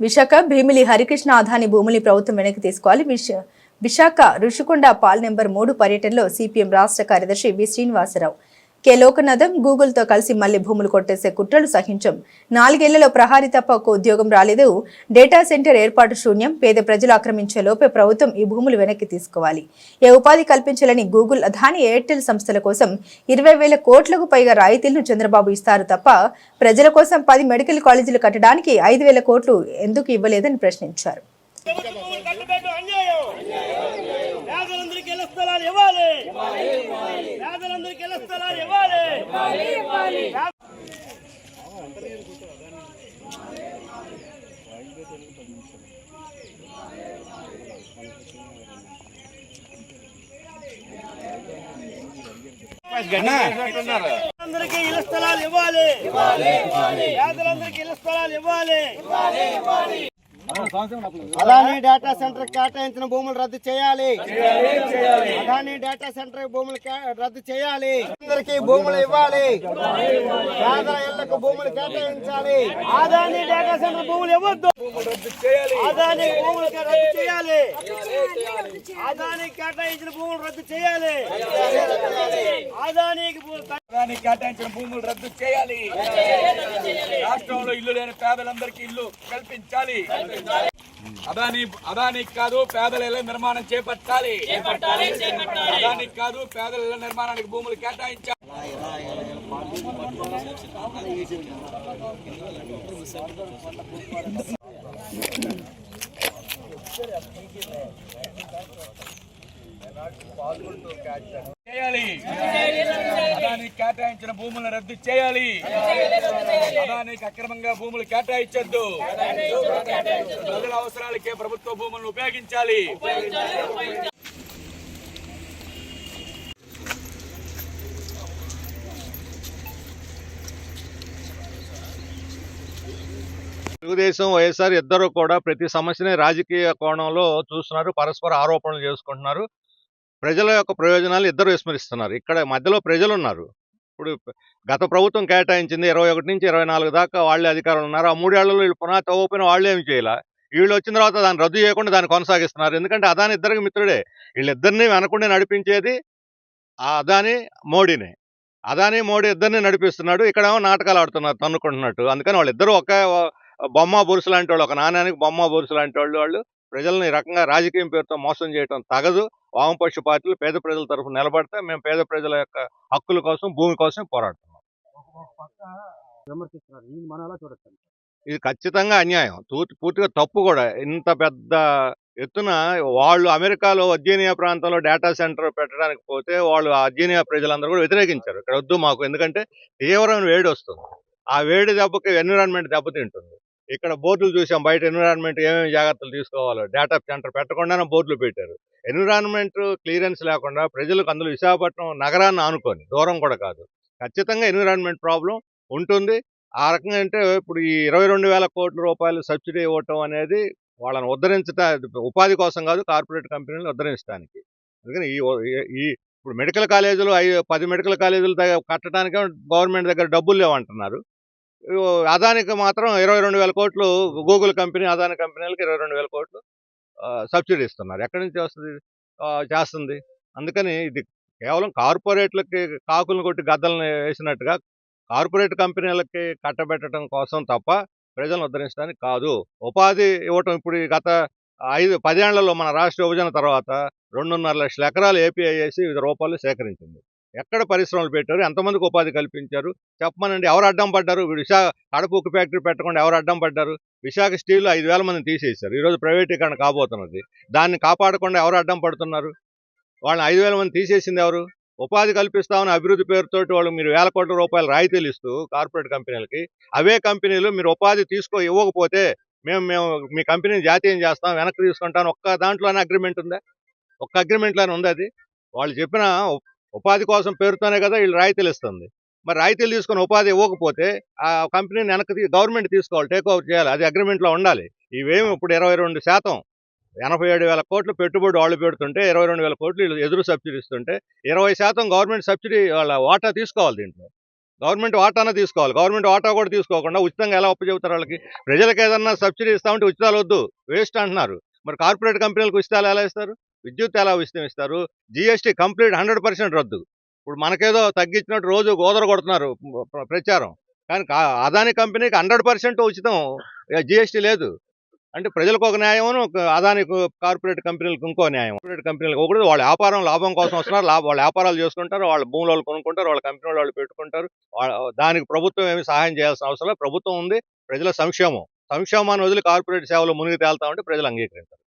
విశాఖ భీమిలి హరికృష్ణ ఆదాని భూముల్ని ప్రభుత్వం వెనక్కి తీసుకోవాలి. విశాఖ ఋషికొండ పాల్ నెంబర్ మూడు పర్యటనలో సిపిఎం రాష్ట్ర కార్యదర్శి వి. శ్రీనివాసరావు కె లోకనాథం గూగుల్తో కలిసి మళ్ళీ భూములు కొట్టేసే కుట్రలు సహించం. నాలుగేళ్ళలో ప్రహారీ తప్ప ఒక ఉద్యోగం రాలేదు. డేటా సెంటర్ ఏర్పాటు శూన్యం. పేద ప్రజలు ఆక్రమించే లోపే ప్రభుత్వం ఈ భూములు వెనక్కి తీసుకోవాలి. ఏ ఉపాధి కల్పించాలని గూగుల్ అధాని ఎయిర్టెల్ సంస్థల కోసం ఇరవై వేల కోట్లకు పైగా రాయితీలను చంద్రబాబు ఇస్తారు తప్ప ప్రజల కోసం పది మెడికల్ కాలేజీలు కట్టడానికి ఐదు వేల కోట్లు ఎందుకు ఇవ్వలేదని ప్రశ్నించారు. కట్టుబెట్టు అన్యాయం. పేదలందరికీ ఇళ్ళ స్థలాలు ఇవ్వాలి. పేదలందరికీ ఇళ్ళ స్థలాలు ఇవ్వాలి. పేదలందరికీ ఇళ్ళ స్థలాలు ఇవ్వాలి. పేదలందరికీ ఇళ్ళ స్థలాలు ఇవ్వాలి. అదాని డేటా సెంటర్ కేటాయించిన భూములు రద్దు చేయాలి. అదాని డేటా సెంటర్ భూములు రద్దు చేయాలి. అందరికి భూములు ఇవ్వాలి. పేదల ఇళ్ళకు భూములు కేటాయించాలి. అదాని డేటా సెంటర్ భూములు ఇవ్వద్దు. అదాని భూములు రద్దు చేయాలి. అదాని కేటాయించిన భూములు రద్దు చేయాలి. అదానికి కేటాయించిన భూములు రద్దు చేయాలి. రాష్ట్రంలో ఇల్లు లేని పేదలందరికీ ఇల్లు కల్పించాలి. అదాని అదానికి కాదు పేదల ఇళ్ళ నిర్మాణం చేపట్టాలి. అదానికి కాదు పేదల ఇళ్ళ నిర్మాణానికి భూములు కేటాయించాలి. చేయాలి. అదానికి కేటాయించిన భూములను రద్దు చేయాలి. అదానికి అక్రమంగా భూములు కేటాయించద్దు. ప్రజల అవసరాలకే ప్రభుత్వ భూములను ఉపయోగించాలి. తెలుగుదేశం వైఎస్ఆర్ ఇద్దరు కూడా ప్రతి సమస్యని రాజకీయ కోణంలో చూస్తున్నారు పరస్పర ఆరోపణలు చేసుకుంటున్నారు. ప్రజల యొక్క ప్రయోజనాలు ఇద్దరు విస్మరిస్తున్నారు. ఇక్కడ మధ్యలో ప్రజలు ఉన్నారు ఇప్పుడు గత ప్రభుత్వం కేటాయించింది ఇరవై ఒకటి నుంచి ఇరవై నాలుగు దాకా వాళ్ళే అధికారులు ఉన్నారు. ఆ మూడేళ్ళలో వీళ్ళు పునాది ఓపెన్ వాళ్ళు ఏమి చేయాల? వీళ్ళు వచ్చిన తర్వాత దాన్ని రద్దు చేయకుండా దాన్ని కొనసాగిస్తున్నారు. ఎందుకంటే అదాని ఇద్దరికి మిత్రుడే. వీళ్ళిద్దరిని వెనకుండా నడిపించేది ఆ అదాని మోడీనే. అదాని మోడీ ఇద్దరిని నడిపిస్తున్నాడు. ఇక్కడేమో నాటకాలు ఆడుతున్నారు తన్నుకుంటున్నట్టు. అందుకని వాళ్ళిద్దరూ ఒకే బొమ్మ బొరుసు లాంటి వాళ్ళు. ఒక నాణ్యానికి బొమ్మ బొరుసు లాంటి వాళ్ళు వాళ్ళు. ప్రజల్ని ఈ రకంగా రాజకీయం పేరుతో మోసం చేయడం తగదు. వామపక్ష పార్టీలు పేద ప్రజల తరఫున నిలబడితే మేము పేద ప్రజల యొక్క హక్కుల కోసం భూమి కోసం పోరాడుతున్నాం. ఇది ఖచ్చితంగా అన్యాయం. పూర్తిగా తప్పు కూడా. ఇంత పెద్ద ఎత్తున వాళ్ళు అమెరికాలో వర్జీనియా ప్రాంతంలో డేటా సెంటర్ పెట్టడానికి పోతే వాళ్ళు ఆ వర్జీనియా ప్రజలందరూ కూడా వ్యతిరేకించారు. ఇక్కడ వద్దు మాకు. ఎందుకంటే తీవ్రమైన వేడి వస్తుంది. ఆ వేడి దెబ్బకి ఎన్విరాన్మెంట్ దెబ్బతింటుంది. ఇక్కడ బోర్డులు చూసాం బయట ఎన్విరాన్మెంట్ ఏమేమి జాగ్రత్తలు తీసుకోవాలో. డేటా సెంటర్ పెట్టకుండానే బోర్డులు పెట్టారు. ఎన్విరాన్మెంట్ క్లియరెన్స్ లేకుండా ప్రజలకు అందులో విశాఖపట్నం నగరాన్ని ఆనుకొని దూరం కూడా కాదు. ఖచ్చితంగా ఎన్విరాన్మెంట్ ప్రాబ్లం ఉంటుంది. ఆ రకంగా అంటే ఇప్పుడు ఈ ఇరవై రెండు వేల కోట్ల రూపాయలు సబ్సిడీ ఇవ్వటం అనేది వాళ్ళని ఉద్ధరించట ఉపాధి కోసం కాదు కార్పొరేట్ కంపెనీలను ఉద్ధరించడానికి అందుకని ఈ ఈ- ఇప్పుడు మెడికల్ కాలేజీలు ఐ పది మెడికల్ కాలేజీలు కట్టడానికే గవర్నమెంట్ దగ్గర డబ్బులు లేవంటున్నారు. అదానికి మాత్రం ఇరవై రెండు వేల కోట్లు గూగుల్ కంపెనీ అదాని కంపెనీలకు ఇరవై రెండు వేల కోట్లు సబ్సిడీ ఇస్తున్నారు. ఎక్కడి నుంచి వస్తుంది? చేస్తుంది. అందుకని ఇది కేవలం కార్పొరేట్లకి కాకులను కొట్టి గద్దలను వేసినట్టుగా కార్పొరేట్ కంపెనీలకి కట్టబెట్టడం కోసం తప్ప ప్రజలను ఉద్ధరించడానికి కాదు. ఉపాధి ఇవ్వటం ఇప్పుడు గత ఐదు పదేళ్ళలో మన రాష్ట్ర విభజన తర్వాత రెండున్నర లక్షల ఎకరాలు ఏపీఐఏసి వివిధ రూపాయలు సేకరించింది. ఎక్కడ పరిశ్రమలు పెట్టారు? ఎంతమందికి ఉపాధి కల్పించారు? చెప్పమనండి. ఎవరు అడ్డం పడ్డారు? విశాఖ కడప ఉక్కు ఫ్యాక్టరీ పెట్టకుండా ఎవరు అడ్డం పడ్డారు? విశాఖ స్టీల్ ఐదు వేల మందిని తీసేశారు. ఈరోజు ప్రైవేటీకరణ కాబోతున్నది. దాన్ని కాపాడకుండా ఎవరు అడ్డం పడుతున్నారు? వాళ్ళని ఐదు వేల మంది తీసేసింది ఎవరు? ఉపాధి కల్పిస్తామని అభివృద్ధి పేరుతోటి వాళ్ళు మీరు వేల కోట్ల రూపాయలు రాయితీలు ఇస్తూ కార్పొరేట్ కంపెనీలకి అవే కంపెనీలు మీరు ఉపాధి తీసుకో ఇవ్వకపోతే మేము మేము మీ కంపెనీని జాతీయం చేస్తాం వెనక్కి తీసుకుంటాం ఒక్క దాంట్లోనే అగ్రిమెంట్ ఉందా? ఒక్క అగ్రిమెంట్లోనే ఉంది అది? వాళ్ళు చెప్పిన ఉపాధి కోసం పేరుతోనే కదా వీళ్ళు రాయితీలు ఇస్తుంది. మరి రాయితీలు తీసుకొని ఉపాధి ఇవ్వకపోతే ఆ కంపెనీని వెనక్కి గవర్నమెంట్ తీసుకోవాలి టేక్ ఓవర్ చేయాలి అది అగ్రిమెంట్లో ఉండాలి. ఇవేమి ఇప్పుడు ఇరవై రెండు శాతం ఎనభై ఏడు వేల కోట్లు పెట్టుబడి వాళ్ళు పెడుతుంటే ఇరవై రెండు వేల కోట్లు వీళ్ళు ఎదురు సబ్సిడీ ఇస్తుంటే ఇరవై శాతం గవర్నమెంట్ సబ్సిడీ వాళ్ళ వాటా తీసుకోవాలి దీంట్లో. గవర్నమెంట్ వాటానే తీసుకోవాలి. గవర్నమెంట్ వాటా కూడా తీసుకోకుండా ఉచితంగా ఎలా చెబుతారు వాళ్ళకి? ప్రజలకు ఏదన్నా సబ్సిడీ ఇస్తామంటే ఉచితాలు వద్దు వేస్ట్ అంటున్నారు. మరి కార్పొరేట్ కంపెనీలకు ఉచితాలు ఎలా ఇస్తారు? విద్యుత్ ఎలా ఉచితం జిఎస్టీ కంప్లీట్ హండ్రెడ్ పర్సెంట్ రద్దు. ఇప్పుడు మనకేదో తగ్గించినట్టు రోజు గోదర కొడుతున్నారు ప్రచారం. కానీ కా- అదాని కంపెనీకి హండ్రెడ్ పర్సెంట్ ఉచితం జిఎస్టీ లేదు. అంటే ప్రజలకు ఒక న్యాయం ఒక అదాని కార్పొరేట్ కంపెనీలకు ఇంకో న్యాయం. కార్పొరేట్ కంపెనీలకు ఒకటి వాళ్ళ వ్యాపారం లాభం కోసం వస్తున్నారు. వాళ్ళ వ్యాపారాలు చేసుకుంటారు. వాళ్ళ భూములు వాళ్ళు కొనుక్కుంటారు. వాళ్ళ కంపెనీ వాళ్ళు పెట్టుకుంటారు. దానికి ప్రభుత్వం ఏమి సహాయం చేయాల్సిన అవసరం ప్రభుత్వం ఉంది. ప్రజల సంక్షేమం. సంక్షేమాన్ని వదిలి కార్పొరేట్ సేవలు మునిగి తేలుతా ఉంటే ప్రజలు అంగీకరించారు.